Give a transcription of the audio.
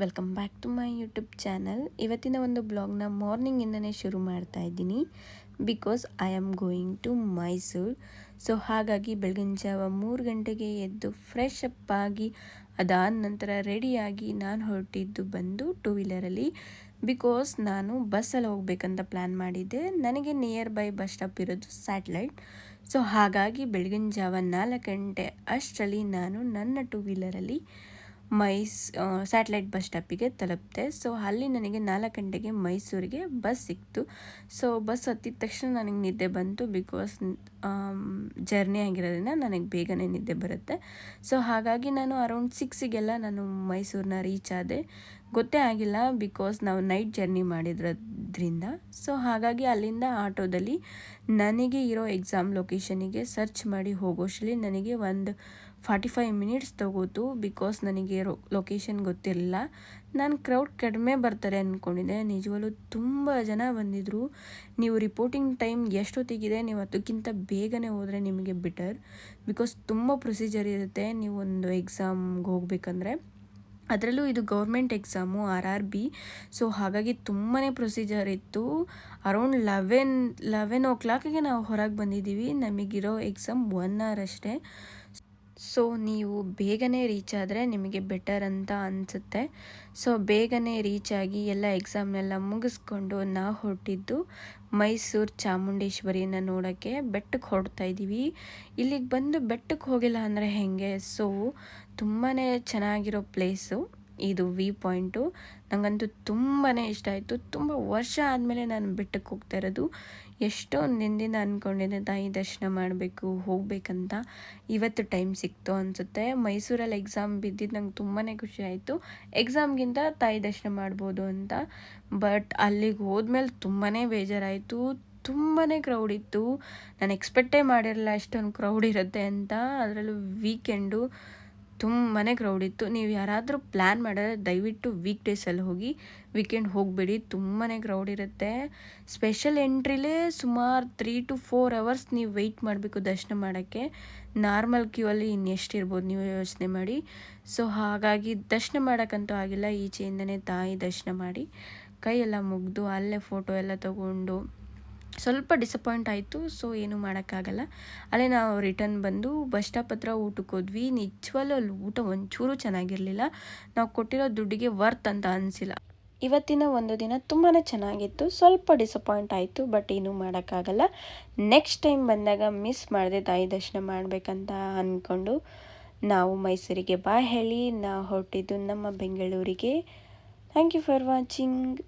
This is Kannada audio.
Welcome back to my YouTube channel ಇವತ್ತಿನ ಒಂದು ಬ್ಲಾಗ್ನ ಮಾರ್ನಿಂಗಿಂದನೇ ಶುರು ಮಾಡ್ತಾ ಇದ್ದೀನಿ. Because I am going to Mysuru so ಹಾಗಾಗಿ ಬೆಳಗಿನ ಜಾವ ಮೂರು ಗಂಟೆಗೆ ಎದ್ದು ಫ್ರೆಶ್ ಅಪ್ ಆಗಿ, ಅದಾದ ನಂತರ ರೆಡಿಯಾಗಿ ನಾನು ಹೊರಟಿದ್ದು ಬಂದು ಟೂ ವೀಲರಲ್ಲಿ ಬಿಕಾಸ್ ನಾನು ಬಸ್ಸಲ್ಲಿ ಹೋಗ್ಬೇಕಂತ ಪ್ಲ್ಯಾನ್ ಮಾಡಿದ್ದೆ. ನನಗೆ ನಿಯರ್ ಬೈ ಬಸ್ ಸ್ಟಾಪ್ ಇರೋದು ಸ್ಯಾಟಲೈಟ್ ಸೊ ಹಾಗಾಗಿ ಬೆಳಗಿನ ಜಾವ ನಾಲ್ಕು ಗಂಟೆ ಅಷ್ಟರಲ್ಲಿ ನಾನು ನನ್ನ ಟೂ ವೀಲರಲ್ಲಿ ಮೈಸ್ ಸ್ಯಾಟಲೈಟ್ ಬಸ್ ಸ್ಟಾಪಿಗೆ ತಲುಪಿದೆ. ಸೊ, ಅಲ್ಲಿ ನನಗೆ ನಾಲ್ಕು ಗಂಟೆಗೆ ಮೈಸೂರಿಗೆ ಬಸ್ ಸಿಕ್ತು. ಸೊ, ಬಸ್ ಹತ್ತಿದ ತಕ್ಷಣ ನನಗೆ ನಿದ್ದೆ ಬಂತು ಬಿಕಾಸ್ ಜರ್ನಿ ಆಗಿರೋದ್ರಿಂದ ನನಗೆ ಬೇಗನೆ ನಿದ್ದೆ ಬರುತ್ತೆ. ಸೊ, ಹಾಗಾಗಿ ನಾನು ಅರೌಂಡ್ ಸಿಕ್ಸಿಗೆಲ್ಲ ನಾನು ಮೈಸೂರನ್ನ ರೀಚ್ ಆದೆ. ಗೊತ್ತೇ ಆಗಿಲ್ಲ ಬಿಕಾಸ್ ನಾವು ನೈಟ್ ಜರ್ನಿ ಮಾಡಿದ್ರದ್ರಿಂದ. ಸೊ ಹಾಗಾಗಿ ಅಲ್ಲಿಂದ ಆಟೋದಲ್ಲಿ ನನಗೆ ಇರೋ ಎಕ್ಸಾಮ್ ಲೊಕೇಶನಿಗೆ ಸರ್ಚ್ ಮಾಡಿ ಹೋಗೋಷ್ಟರಲ್ಲಿ ನನಗೆ ಒಂದು ಫಾರ್ಟಿ ಫೈವ್ ಮಿನಿಟ್ಸ್ ತಗೋತು ಬಿಕಾಸ್ ನನಗೆ ಲೊಕೇಶನ್ ಗೊತ್ತಿರಲಿಲ್ಲ. ನಾನು ಕ್ರೌಡ್ ಕಡಿಮೆ ಬರ್ತಾರೆ ಅಂದ್ಕೊಂಡಿದ್ದೆ ನಿಜವಲ್ಲೂ ತುಂಬ ಜನ ಬಂದಿದ್ದರು ನೀವು ರಿಪೋರ್ಟಿಂಗ್ ಟೈಮ್ ಎಷ್ಟೊತ್ತಿಗಿದೆ, ನೀವು ಅದಕ್ಕಿಂತ ಬೇಗನೆ ಹೋದರೆ ನಿಮಗೆ ಬೆಟರ್ ಬಿಕಾಸ್ ತುಂಬ ಪ್ರೊಸೀಜರ್ ಇರುತ್ತೆ, ನೀವು ಒಂದು ಎಕ್ಸಾಮ್ಗೆ ಹೋಗ್ಬೇಕಂದ್ರೆ. ಅದರಲ್ಲೂ ಇದು government exam, R R B. So ಹಾಗಾಗಿ ತುಂಬಾ ಪ್ರೊಸೀಜರ್ ಇತ್ತು. ಅರೌಂಡ್ ಲೆವೆನ್ ಲೆವೆನ್ ಓ ಕ್ಲಾಕಿಗೆ ನಾವು ಹೊರಗೆ ಬಂದಿದ್ದೀವಿ. ನಮಗಿರೋ ಎಕ್ಸಾಮ್ ಒನ್ ಅವರ್ ಅಷ್ಟೇ. ಸೊ ನೀವು ಬೇಗನೆ ರೀಚ್ ಆದರೆ ನಿಮಗೆ ಬೆಟರ್ ಅಂತ ಅನಿಸುತ್ತೆ. ಸೊ ಬೇಗನೆ ರೀಚ್ ಆಗಿ ಎಲ್ಲ ಎಕ್ಸಾಮ್ನೆಲ್ಲ ಮುಗಿಸ್ಕೊಂಡು ನಾ ಹೊರಟಿದ್ದು ಮೈಸೂರು ಚಾಮುಂಡೇಶ್ವರಿನ ನೋಡೋಕ್ಕೆ ಬೆಟ್ಟಕ್ಕೆ ಹೊರಡ್ತಾ ಇದ್ದೀವಿ. ಇಲ್ಲಿಗೆ ಬಂದು ಬೆಟ್ಟಕ್ಕೆ ಹೋಗಿಲ್ಲ ಅಂದರೆ ಹೇಗೆ? ಸೊ ತುಂಬಾ ಚೆನ್ನಾಗಿರೋ ಪ್ಲೇಸು. ಇದು ವಿ ಪಾಯಿಂಟು. ನನಗಂತೂ ತುಂಬಾ ಇಷ್ಟ ಆಯಿತು. ತುಂಬ ವರ್ಷ ಆದಮೇಲೆ ನಾನು ಬೆಟ್ಟಕ್ಕೆ ಹೋಗ್ತಾ ಇರೋದು. ಎಷ್ಟೊಂದು ದಿನದಿಂದ ಅಂದ್ಕೊಂಡಿದ್ದೆ ತಾಯಿ ದರ್ಶನ ಮಾಡಬೇಕು, ಹೋಗಬೇಕಂತ. ಇವತ್ತು ಟೈಮ್ ಸಿಕ್ತು ಅನಿಸುತ್ತೆ. ಮೈಸೂರಲ್ಲಿ ಎಕ್ಸಾಮ್ ಬಿದ್ದಿದ್ದು ನಂಗೆ ತುಂಬಾ ಖುಷಿ ಆಯಿತು. ಎಕ್ಸಾಮ್ಗಿಂತ ತಾಯಿ ದರ್ಶನ ಮಾಡ್ಬೋದು ಅಂತ. ಬಟ್ ಅಲ್ಲಿಗೆ ಹೋದ್ಮೇಲೆ ತುಂಬಾ ಬೇಜಾರಾಯಿತು. ತುಂಬಾ ಕ್ರೌಡ್ ಇತ್ತು. ನಾನು ಎಕ್ಸ್ಪೆಕ್ಟೇ ಮಾಡಿರಲಿಲ್ಲ ಅಷ್ಟೊಂದು ಕ್ರೌಡ್ ಇರುತ್ತೆ ಅಂತ. ಅದರಲ್ಲೂ ವೀಕೆಂಡು ತುಂಬಾ ಕ್ರೌಡ್ ಇತ್ತು. ನೀವು ಯಾರಾದರೂ ಪ್ಲ್ಯಾನ್ ಮಾಡಿದ್ರೆ ದಯವಿಟ್ಟು ವೀಕ್ ಡೇಸಲ್ಲಿ ಹೋಗಿ ವೀಕೆಂಡ್ ಹೋಗಬೇಡಿ. ತುಂಬಾ ಕ್ರೌಡ್ ಇರುತ್ತೆ. ಸ್ಪೆಷಲ್ ಎಂಟ್ರಿಲೇ ಸುಮಾರು ತ್ರೀ ಟು ಫೋರ್ ಅವರ್ಸ್ ನೀವು ವೆಯ್ಟ್ ಮಾಡಬೇಕು ದರ್ಶನ ಮಾಡೋಕ್ಕೆ. ನಾರ್ಮಲ್ ಕ್ಯೂ ಅಲ್ಲಿ ಇನ್ನೆಷ್ಟು ಇರ್ಬೋದು ನೀವು ಯೋಚನೆ ಮಾಡಿ. ಸೊ ಹಾಗಾಗಿ ದರ್ಶನ ಮಾಡೋಕ್ಕಂತೂ ಆಗಿಲ್ಲ. ಈಚೆಯಿಂದನೇ ತಾಯಿ ದರ್ಶನ ಮಾಡಿ. ಕೈಯೆಲ್ಲ ಮುಗಿದು ಅಲ್ಲೇ ಫೋಟೋ ಎಲ್ಲ ತಗೊಂಡು ಸ್ವಲ್ಪ ಡಿಸಪಾಯಿಂಟ್ ಆಯಿತು ಸೊ ಏನೂ ಮಾಡೋಕ್ಕಾಗಲ್ಲ. ಅಲ್ಲೇ ನಾವು ರಿಟರ್ನ್ ಬಂದು ಬಸ್ ಸ್ಟಾಪ್ ಹತ್ರ ಊಟಕ್ಕೆ ಹೋದ್ವಿ. ನಿಜವಲ್ಲೂ ಅಲ್ಲಿ ಊಟ ಒಂಚೂರು ಚೆನ್ನಾಗಿರಲಿಲ್ಲ. ನಾವು ಕೊಟ್ಟಿರೋ ದುಡ್ಡಿಗೆ ವರ್ತ್ ಅಂತ ಅನಿಸಿಲ್ಲ. ಇವತ್ತಿನ ಒಂದು ದಿನ ತುಂಬಾ ಚೆನ್ನಾಗಿತ್ತು. ಸ್ವಲ್ಪ ಡಿಸಪಾಯಿಂಟ್ ಆಯಿತು ಬಟ್ ಏನೂ ಮಾಡೋಕ್ಕಾಗಲ್ಲ. ನೆಕ್ಸ್ಟ್ ಟೈಮ್ ಬಂದಾಗ ಮಿಸ್ ಮಾಡಿದೆ ತಾಯಿ ದರ್ಶನ ಮಾಡಬೇಕಂತ ಅಂದ್ಕೊಂಡು ನಾವು ಮೈಸೂರಿಗೆ ಬಾ ಹೇಳಿ ನಾವು ಹೊರಟಿದ್ದು ನಮ್ಮ ಬೆಂಗಳೂರಿಗೆ. Thank you for watching